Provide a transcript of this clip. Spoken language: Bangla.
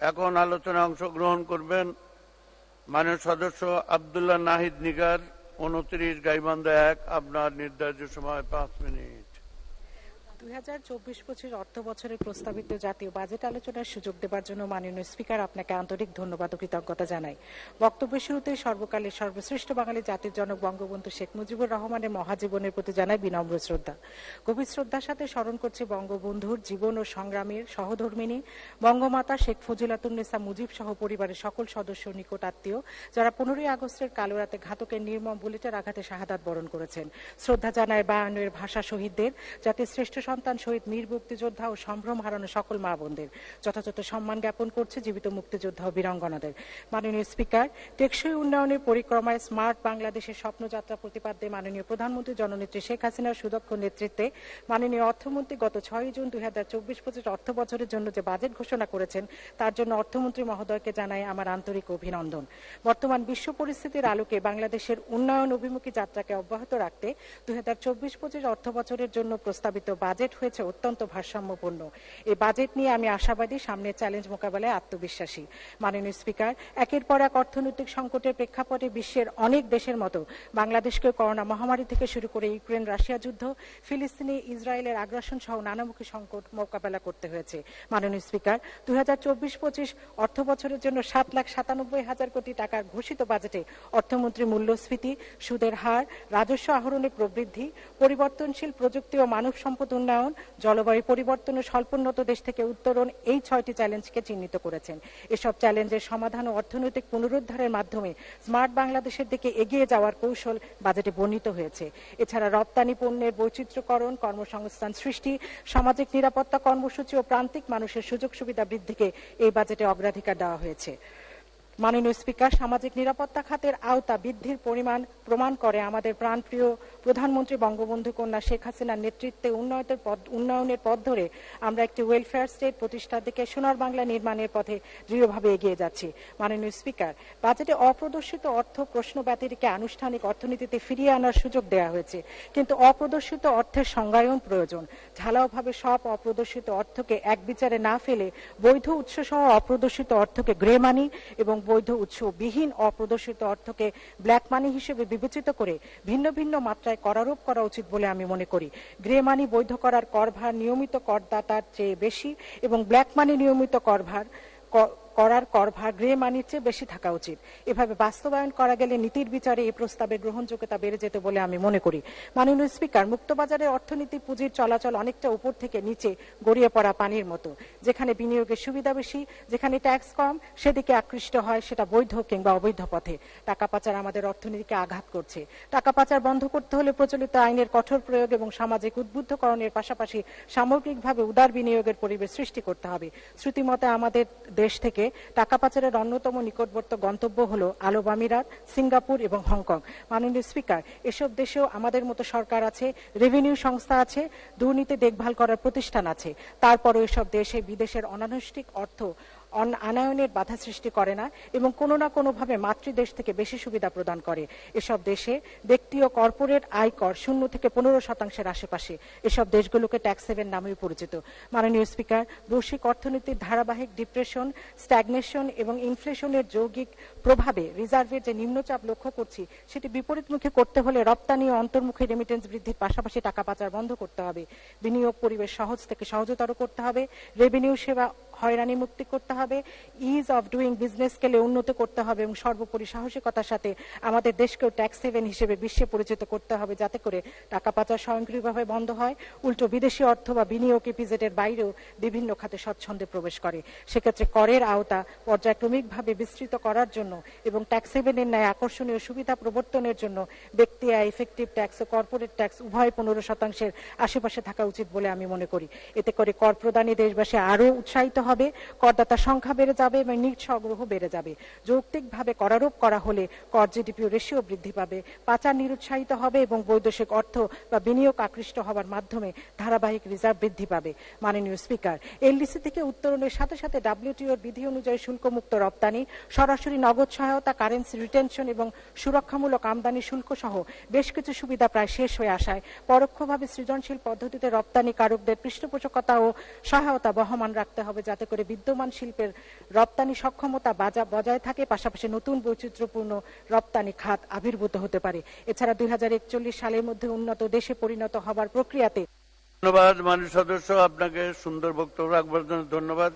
এখন আলোচনায় অংশগ্রহণ করবেন মাননীয় সদস্য আবদুল্লাহ নাহিদ নিগার, উনত্রিশ, গাইবান্ধা এক, আপনার নির্ধারিত সময় পাঁচ মিনিট। দুই অর্থ প্রস্তাবিত জাতীয় বাজেট আলোচনার সুযোগ দেওয়ার জন্য মাননীয় স্পিকার আপনাকে আন্তরিক ধন্যবাদ ও কৃতজ্ঞতা জানাই। বক্তব্যের শুরুতে সর্বকালের সর্বশ্রেষ্ঠ বাঙালি জাতির জনক বঙ্গবন্ধু শেখ মুজিবুর রহমানের মহাজীবনের প্রতি বিনম্র শ্রদ্ধা। গভীর শ্রদ্ধার সাথে স্মরণ করছি বঙ্গবন্ধুর জীবন ও সংগ্রামের সহধর্মিনী বঙ্গমাতা শেখ ফজিলাতুন্নেসা মুজিব সহ পরিবারের সকল সদস্য, নিকট আত্মীয়, যারা পনেরোই আগস্টের কালো রাতে ঘাতকের নির্মম বুলেটের আঘাতে শাহাদাত বরণ করেছেন। শ্রদ্ধা জানায় বায়ান্নের ভাষা শহীদদের যাতে শ্রেষ্ঠ সন্তান শহীদ মীর মুক্তিযোদ্ধা ও সম্ভ্রম হারানো সকল মা বোনদের যথাযথ সম্মান জ্ঞাপন করছে জীবিত মুক্তিযোদ্ধা ও বীরাঙ্গনাদের। মাননীয় স্পিকার, টেকসই উন্নয়নের পরিক্রমায় স্মার্ট বাংলাদেশের স্বপ্নযাত্রা প্রতিপাদ্যে মাননীয় প্রধানমন্ত্রী জননেত্রী শেখ হাসিনার সুদক্ষ নেতৃত্বে মাননীয় অর্থমন্ত্রী গত ছয় জুন দুই হাজার চব্বিশ পঁচিশ অর্থ বছরের জন্য যে বাজেট ঘোষণা করেছেন, তার জন্য অর্থমন্ত্রী মহোদয়কে জানাই আমার আন্তরিক অভিনন্দন। বর্তমান বিশ্ব পরিস্থিতির আলোকে বাংলাদেশের উন্নয়ন অভিমুখী যাত্রাকে অব্যাহত রাখতে দুই হাজার চব্বিশ পঁচিশ অর্থ বছরের জন্য প্রস্তাবিত বাজেট হয়েছে অত্যন্ত ভারসাম্যপূর্ণ। এই বাজেট নিয়ে আমি আশাবাদী, সামনের চ্যালেঞ্জ মোকাবেলায় আত্মবিশ্বাসী। মাননীয় স্পিকার একের পর এক অর্থনৈতিক সংকটের প্রেক্ষাপটে বিশ্বের অনেক দেশের মতো বাংলাদেশকে করোনা মহামারী থেকে শুরু করে ইউক্রেন, রাশিয়া যুদ্ধ, ফিলিস্তিনি, ইসরায়েলের আগ্রাসন সহ নানামুখী সংকট মোকাবেলা করতে হয়েছে। মাননীয় স্পিকার দুই হাজার চব্বিশ পঁচিশ অর্থ বছরের জন্য সাত লাখ সাতানব্বই হাজার কোটি টাকার ঘোষিত বাজেটে অর্থমন্ত্রী মূল্যস্ফীতি, সুদের হার, রাজস্ব আহরণে প্রবৃদ্ধি, পরিবর্তনশীল প্রযুক্তি ও মানব সম্পদ উন্নয়ন জলবায়ু পরিবর্তন ও স্বল্পোন্নত দেশ থেকে উত্তরণ এই ছয়টি চ্যালেঞ্জকে চিহ্নিত করেছেন। এসব চ্যালেঞ্জের সমাধান ও অর্থনৈতিক পুনরুদ্ধারের মাধ্যমে স্মার্ট বাংলাদেশের দিকে এগিয়ে যাওয়ার কৌশল বাজেটে বর্ণিত হয়েছে। এছাড়া রপ্তানি পণ্যের বৈচিত্র্যকরণ, কর্মসংস্থান সৃষ্টি, সামাজিক নিরাপত্তা কর্মসূচি ও প্রান্তিক মানুষের সুযোগ সুবিধা বৃদ্ধিকে এই বাজেটে অগ্রাধিকার দেওয়া হয়েছে। মাননীয় স্পিকার, সামাজিক নিরাপত্তা খাতের আওতা বৃদ্ধির পরিমাণ প্রমাণ করে আমাদের প্রাণপ্রিয় প্রধানমন্ত্রী বঙ্গবন্ধু কন্যা শেখ হাসিনার নেতৃত্বে উন্নয়নের পথ উন্নয়নের পথ ধরে আমরা একটি ওয়েলফেয়ার স্টেট প্রতিষ্ঠার দিকে সোনার বাংলা নির্মাণের পথে দৃঢ়ভাবে এগিয়ে যাচ্ছি। মাননীয় স্পিকার, বাজেটে অপ্রদর্শিত অর্থ প্রশ্ন ব্যতিরিকে আনুষ্ঠানিক অর্থনীতিতে ফিরিয়ে আনার সুযোগ দেওয়া হয়েছে। কিন্তু অপ্রদর্শিত অর্থের সংজ্ঞায়ন প্রয়োজন। ঢালাওভাবে সব অপ্রদর্শিত অর্থকে এক বিচারে না ফেলে বৈধ উৎস সহ অপ্রদর্শিত অর্থকে গ্রে মানি এবং বৈধ উৎস বিহীন অপ্রদর্শিত অর্থকে ব্ল্যাক মানি হিসেবে বিবেচিত করে ভিন্ন ভিন্ন মাত্রায় করারোপ করা উচিত বলে আমি মনে করি। গ্রে মানি বৈধ করার করভার নিয়মিত করদাতার চেয়ে বেশি এবং ব্ল্যাক মানি নিয়মিত করভার করার করভার গ্রে মানির চেয়ে বেশি থাকা উচিত। এভাবে বাস্তবায়ন করা গেলে নীতির বিচারে এই প্রস্তাবের গ্রহণযোগ্যতা বেড়ে যেত বলে আমি মনে করি। মাননীয় স্পিকার মুক্তবাজারের অর্থনীতি পুঁজির চলাচল অনেকটা উপর থেকে নিচে গড়িয়ে পড়া পানির মতো। যেখানে বিনিয়োগের সুবিধা বেশি, যেখানে ট্যাক্স কম, সেদিকে আকৃষ্ট হয় সেটা বৈধ কিংবা অবৈধ পথে। টাকা পাচার আমাদের অর্থনীতিকে আঘাত করছে। টাকা পাচার বন্ধ করতে হলে প্রচলিত আইনের কঠোর প্রয়োগ এবং সামাজিক উদ্বুদ্ধকরণের পাশাপাশি সামগ্রিকভাবে উদার বিনিয়োগের পরিবেশ সৃষ্টি করতে হবে। শ্রুতিমতে আমাদের দেশ থেকে টাকা পাচারের অন্যতম নিকটবর্ত গন্তব্য হল আলো আমিরাত, সিঙ্গাপুর এবং হংকং। মাননীয় স্পিকার, এসব দেশেও আমাদের মতো সরকার আছে রেভিনিউ সংস্থা আছে, দুর্নীতি দেখভাল করার প্রতিষ্ঠান আছে। তারপরও এসব দেশে বিদেশের অনানুষ্ঠিক অর্থ আনায়নের বাধা সৃষ্টি করে না এবং কোনো না কোনোভাবে মাতৃদেশ থেকে বেশি সুবিধা প্রদান করে। এসব দেশে ব্যক্তি ও কর্পোরেট আয়কর শূন্য থেকে পনেরো শতাংশের আশেপাশে। এসব দেশগুলোকে ট্যাক্স সেভেন নামেও পরিচিত। মাননীয় স্পিকার, বৈশ্বিক অর্থনীতির ধারাবাহিক ডিপ্রেশন, স্ট্যাগনেশন এবং ইনফ্লেশনের যৌগিক প্রভাবে রিজার্ভের যে নিম্নচাপ লক্ষ্য করছি, সেটি বিপরীতমুখী করতে হলে রপ্তানি ও অন্তর্মুখী রেমিটেন্স বৃদ্ধির পাশাপাশি টাকা পাচার বন্ধ করতে হবে। বিনিয়োগ পরিবেশ সহজ থেকে সহজতর করতে হবে। রেভিনিউ সেবা হয়রানি মুক্তি করতে হবে ইজ অফ ডুইং বিজনেস স্কেলে উন্নত করতে হবে এবং সর্বোপরি সাহসিকতার সাথে আমাদের দেশকেও ট্যাক্স হেভেন হিসেবে বিশ্বে পরিচিত করতে হবে যাতে করে টাকা পাচার স্বয়ংক্রিয়ভাবে বন্ধ হয়, উল্টো বিদেশি অর্থ বা বিনিয়োগ ইপিজেডের বাইরেও বিভিন্ন খাতে স্বচ্ছন্দে প্রবেশ করে। সেক্ষেত্রে করের আওতা পর্যায়ক্রমিকভাবে বিস্তৃত করার জন্য এবং ট্যাক্স হেভেনের ন্যায় আকর্ষণীয় সুবিধা প্রবর্তনের জন্য ব্যক্তি আয় ইফেক্টিভ ট্যাক্স ও কর্পোরেট ট্যাক্স উভয় পনেরো শতাংশের আশেপাশে থাকা উচিত বলে আমি মনে করি। এতে করে কর প্রদানে দেশবাসী আরও উৎসাহিত হবে করদাতার সংখ্যা বেড়ে যাবে এবং নিট সংগ্রহ বেড়ে যাবে। যৌক্তিকভাবে করারোপ করা হলে কর জিডিপি রেশিও বৃদ্ধি পাবে। পাচার নিরুৎসাহিত হবে এবং বৈদেশিক অর্থ বা বিনিয়োগ আকৃষ্ট হওয়ার মাধ্যমে ধারাবাহিক রিজার্ভ বৃদ্ধি পাবে। মাননীয় স্পিকার এলডিসি থেকে উত্তরণের সাথে সাথে ডাব্লিউটিওর বিধি অনুযায়ী শুল্কমুক্ত রপ্তানি, সরাসরি নগদ সহায়তা কারেন্সি রিটেনশন এবং সুরক্ষামূলক আমদানি শুল্ক সহ বেশ কিছু সুবিধা প্রায় শেষ হয়ে আসায় পরোক্ষভাবে সৃজনশীল পদ্ধতিতে রপ্তানি কারকদের পৃষ্ঠপোষকতা ও সহায়তা বহমান রাখতে হবে যাতে যাতে করে বিদ্যমান শিল্পের রপ্তানি সক্ষমতা বাজা- বজায় থাকে, পাশাপাশি নতুন বৈচিত্র্যপূর্ণ রপ্তানি খাত আবির্ভূত হতে পারে। এছাড়া দুই হাজার একচল্লিশ সালের মধ্যে উন্নত দেশে পরিণত হবার প্রক্রিয়াতে ধন্যবাদ, মাননীয় সদস্য। আপনাকে সুন্দর বক্তব্য রাখবার জন্য ধন্যবাদ।